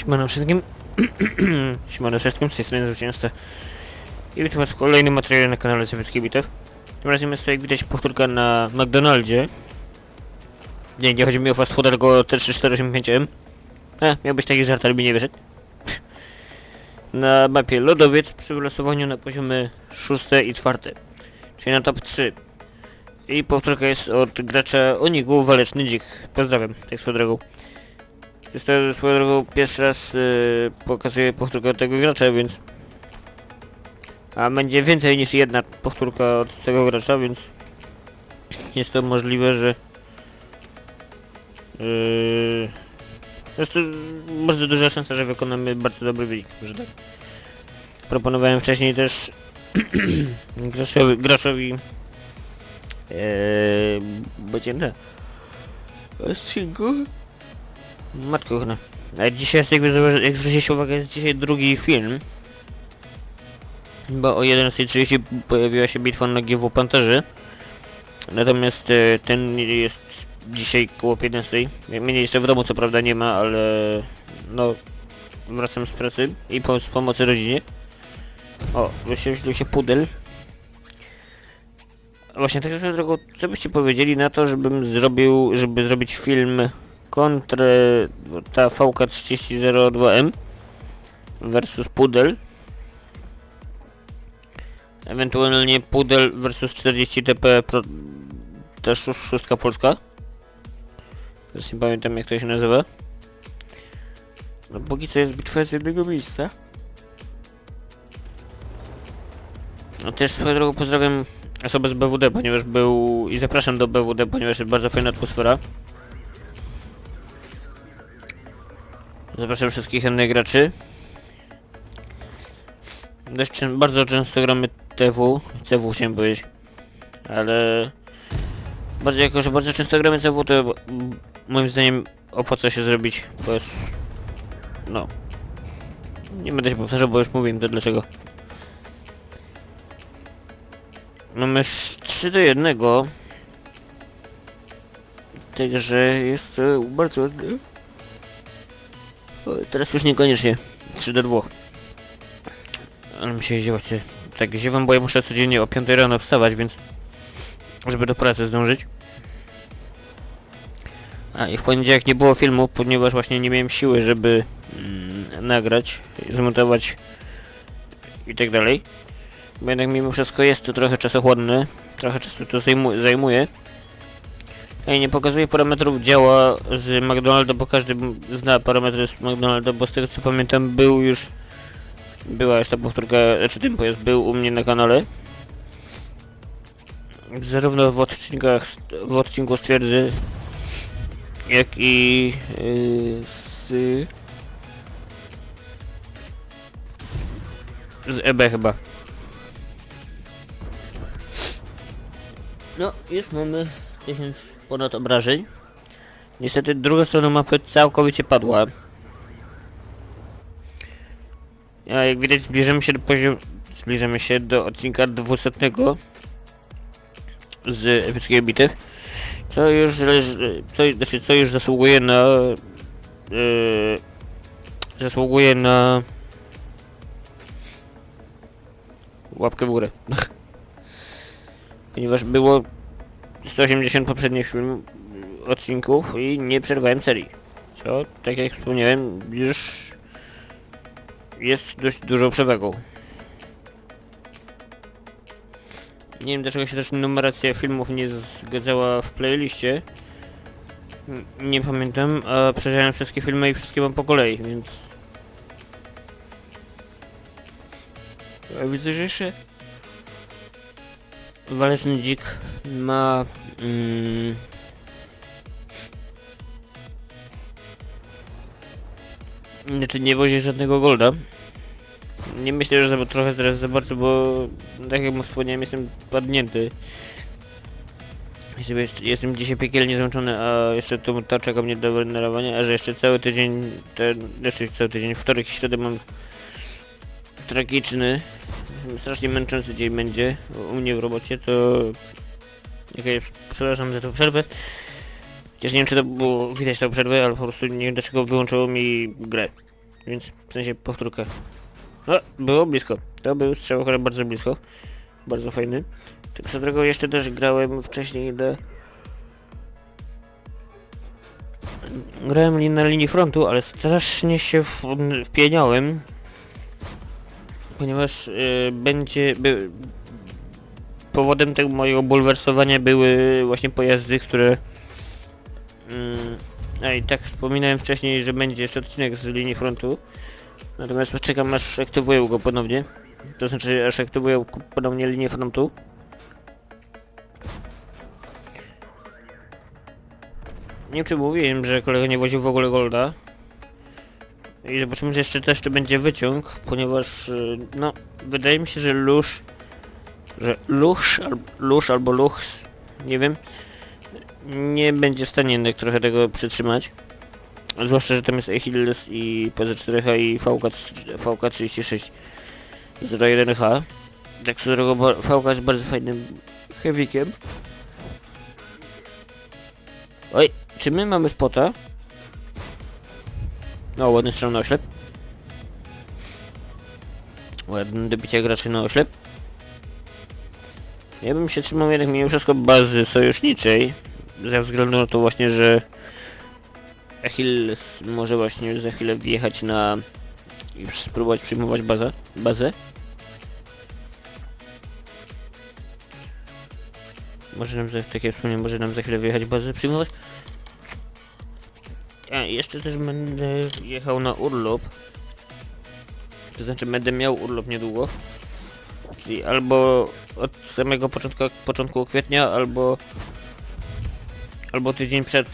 Siemano wszystkim. Siemano wszystkim, z tej strony Zwycięzca. I witam was w kolejnym materiale na kanale Sowieckiej Bitew. Tym razem jest to jak widać powtórka na McDonaldzie. Nie, nie chodzi mi o fast food, tylko T3485M. E, miał być taki żart, ale mi nie wyszedł. Na mapie Lodowiec przy wylosowaniu na poziomie 6 i 4. Czyli na top 3. I powtórka jest od gracza Onigu Waleczny Dzik. Pozdrawiam, tak swoją drogą. Jest to swoją drogą pierwszy raz yy, pokazuję powtórkę tego gracza, więc... A będzie więcej niż jedna powtórka od tego gracza, więc... Jest to możliwe, że... Yy, jest to bardzo duża szansa, że wykonamy bardzo dobry wynik, że tak. Proponowałem wcześniej też graczowi, graczowi będzie na odcinku Matko kochana. A dzisiaj jest jakby jak zwrócić uwagę jest dzisiaj drugi film. Bo o 11.30 pojawiła się bitwa na GW Panterzy. Natomiast e, ten jest dzisiaj koło 15. Mnie jeszcze w domu co prawda nie ma, ale no wracam z pracy i po, z pomocy rodzinie. O, wyświetlił się pudel. Właśnie tak drogą, co byście powiedzieli na to, żebym zrobił, żeby zrobić film kontrę ta VK3002M versus Pudel. Ewentualnie Pudel versus 40 TP pro, ta szó- szóstka polska. Teraz nie pamiętam jak to się nazywa. No póki co jest bitwa z jednego miejsca. No też swoją drogą pozdrawiam osobę z BWD, ponieważ był i zapraszam do BWD, ponieważ jest bardzo fajna atmosfera Zapraszam wszystkich innych graczy. Dość bardzo często gramy TW, CW chciałem powiedzieć. Ale... Bardzo, jako że bardzo często gramy CW, to moim zdaniem opłaca się zrobić, bo jest... No... Nie będę się powtarzał, bo już mówiłem to dlaczego. Mamy 3 do 1. Także jest to bardzo ładne. Teraz już niekoniecznie. 3 do 2. Ale mi się ziewać. Tak ziewam, bo ja muszę codziennie o 5 rano wstawać, więc... Żeby do pracy zdążyć. A i w poniedziałek nie było filmu, ponieważ właśnie nie miałem siły, żeby mm, nagrać, zmontować i tak dalej. Bo jednak mimo wszystko jest to trochę czasochłonne, trochę czasu to zajmu zajmuje. Ej, nie pokazuje parametrów działa z McDonalda, bo każdy zna parametry z McDonalda, bo z tego co pamiętam był już... Była już ta powtórka, znaczy ten pojazd był u mnie na kanale. Zarówno w odcinkach, w odcinku z twierdzy, jak i yy, z... Z EB chyba. No, już mamy 1000 ponad obrażeń. Niestety druga strona mapy całkowicie padła. A jak widać zbliżamy się do poziom... Zbliżamy się do odcinka 200 z epickiej bitew. Co już zależy... Co, znaczy co już zasługuje na... Yy, zasługuje na... Łapkę w górę. Ponieważ było 180 poprzednich odcinków i nie przerwałem serii. Co, tak jak wspomniałem, już jest dość dużą przewagą. Nie wiem dlaczego się też numeracja filmów nie zgadzała w playliście. Nie pamiętam, a przejrzałem wszystkie filmy i wszystkie mam po kolei, więc... A widzę, że jeszcze... Waleczny Dzik ma... Mm, znaczy nie wozi żadnego golda. Nie myślę, że trochę teraz za bardzo, bo tak jak mu wspomniałem, jestem padnięty. Jestem dzisiaj piekielnie zmęczony, a jeszcze to, to czeka mnie do wynerowania, a że jeszcze cały tydzień, ten, jeszcze cały tydzień, wtorek i środę mam tragiczny, strasznie męczący dzień będzie u mnie w robocie, to Okej, przepraszam za tą przerwę. Chociaż nie wiem czy to było widać tą przerwę, ale po prostu nie wiem dlaczego wyłączyło mi grę. Więc w sensie powtórkę. No, było blisko. To był strzał akurat bardzo blisko. Bardzo fajny. Tak co drogą jeszcze też grałem wcześniej na... Grałem na linii frontu, ale strasznie się wpieniałem. Ponieważ y, będzie... By, powodem tego mojego bulwersowania były właśnie pojazdy, które... Mm, a i tak wspominałem wcześniej, że będzie jeszcze odcinek z linii frontu. Natomiast czekam aż aktywuję go ponownie. To znaczy aż aktywuję ponownie linię frontu. Nie wiem czy mówiłem, że kolega nie woził w ogóle Golda. I zobaczymy, jeszcze też jeszcze będzie wyciąg, ponieważ y, no wydaje mi się, że Lusz że Lusz, al, Lusz albo Luchs, nie wiem, nie będzie w stanie jednak trochę tego przytrzymać. Zwłaszcza, że tam jest Achilles i PZ4H i VK, VK36 01H. Tak którego VK jest bardzo fajnym heavykiem. Oj, czy my mamy spota? No, ładny strzał na oślep. Ładne dobicie graczy na oślep. Ja bym się trzymał jednak mimo wszystko bazy sojuszniczej. Ze względu na to właśnie, że Achilles może właśnie za chwilę wjechać na i spróbować przyjmować bazę. bazę. Może nam za, tak jak wspomniałem, może nam za chwilę wjechać bazę przyjmować. Jeszcze też będę jechał na urlop. To znaczy będę miał urlop niedługo. Czyli albo od samego początku, początku kwietnia, albo albo tydzień przed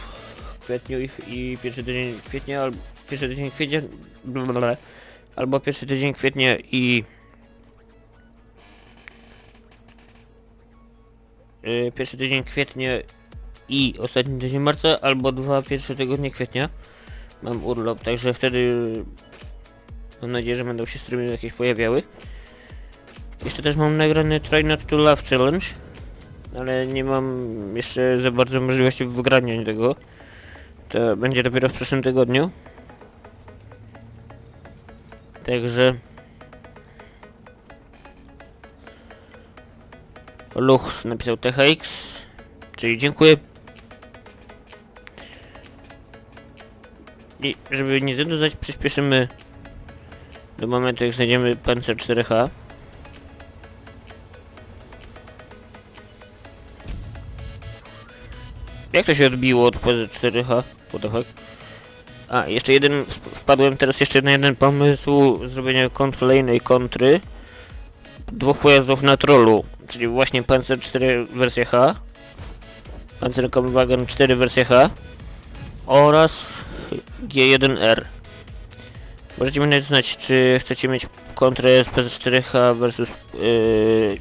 kwietniu i, i pierwszy tydzień kwietnia, albo pierwszy tydzień kwietnia, blablabla, albo pierwszy tydzień kwietnia i y, pierwszy tydzień kwietnia i ostatni tydzień marca, albo dwa pierwsze tygodnie kwietnia mam urlop, także wtedy mam nadzieję, że będą się streamy jakieś pojawiały. Jeszcze też mam nagrany Try Not to Love Challenge, ale nie mam jeszcze za bardzo możliwości wygrania tego. To będzie dopiero w przyszłym tygodniu. Także... Luchs napisał THX, czyli dziękuję. I żeby nie zanudzać, przyspieszymy do momentu jak znajdziemy Panzer 4H. Jak to się odbiło od PZ4H? What the fuck? A, jeszcze jeden, wpadłem teraz jeszcze na jeden pomysł zrobienia kontrolejnej kontry dwóch pojazdów na trollu, czyli właśnie Panzer 4 wersja H, Panzerkampfwagen 4 wersja H oraz G1R. Możecie mnie znać, czy chcecie mieć kontrę z PZ4H versus yy,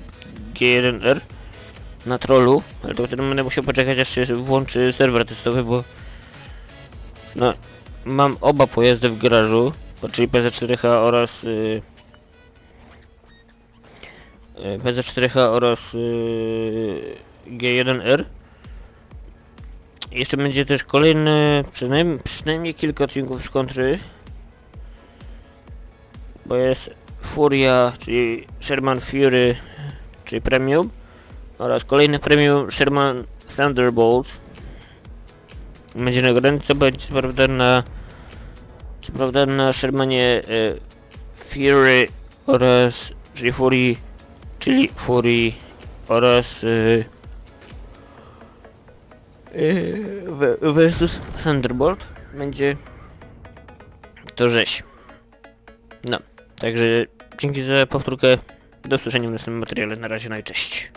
G1R na trollu, ale to wtedy będę musiał poczekać aż się włączy serwer testowy, bo no mam oba pojazdy w garażu, czyli PZ4H oraz yy, yy, PZ4H oraz yy, G1R. Jeszcze będzie też kolejne, przynajmniej, przynajmniej kilka odcinków z kontry, bo jest Furia, czyli Sherman Fury, czyli Premium. Oraz kolejny premium Sherman Thunderbolt będzie na granicy, będzie co prawda na co prawda na Shermanie e, Fury oraz czyli Fury czyli Fury oraz e, versus Thunderbolt będzie to rzeź. No także dzięki za powtórkę. Do usłyszenia w następnym materiale. Na razie no i cześć